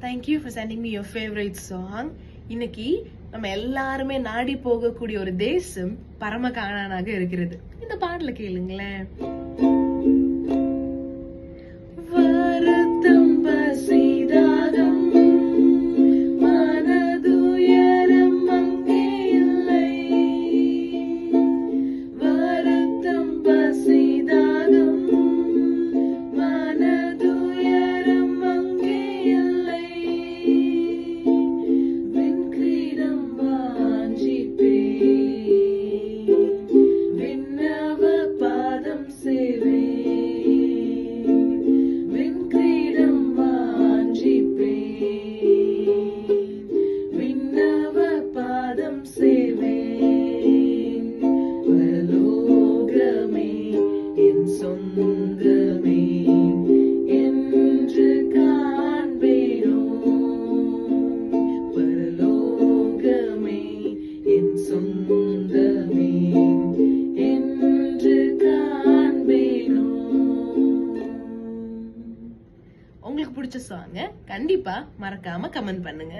Thank you for sending me your favourite song இன்னைக்கு நம்ம எல்லாருமே நாடி போகக்கூடிய ஒரு தேசம் பரம காணானாக இருக்கிறது. இந்த பாடல கேளுங்களேன். பாதம் சேவே பரலோகமே என் சொந்தமே என்று காண்பேனோ. பரலோகமே என் சொந்தமே என்று காண்பேனோ. உங்களுக்கு பிடிச்ச சாங்க கண்டிப்பா மறக்காம கமெண்ட் பண்ணுங்க.